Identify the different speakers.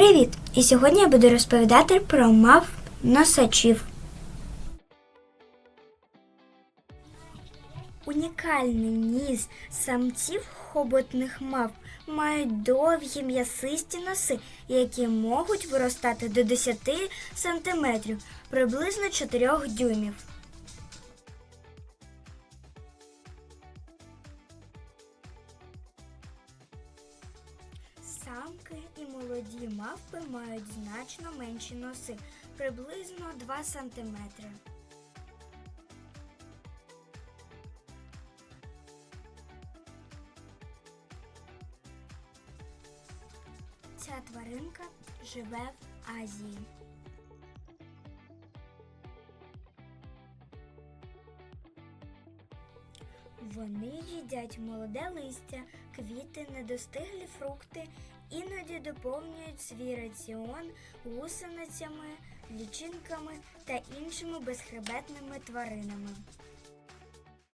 Speaker 1: Привіт! І сьогодні я буду розповідати про мав носачів. Унікальний ніс самців хоботних мав мають довгі м'ясисті носи, які можуть виростати до 10 см, приблизно 4 дюймів. Самки і молоді мавпи мають значно менші носи, приблизно 2 см. Ця тваринка живе в Азії. Вони їдять молоде листя, квіти, недостиглі фрукти, іноді доповнюють свій раціон гусеницями, лічинками та іншими безхребетними тваринами.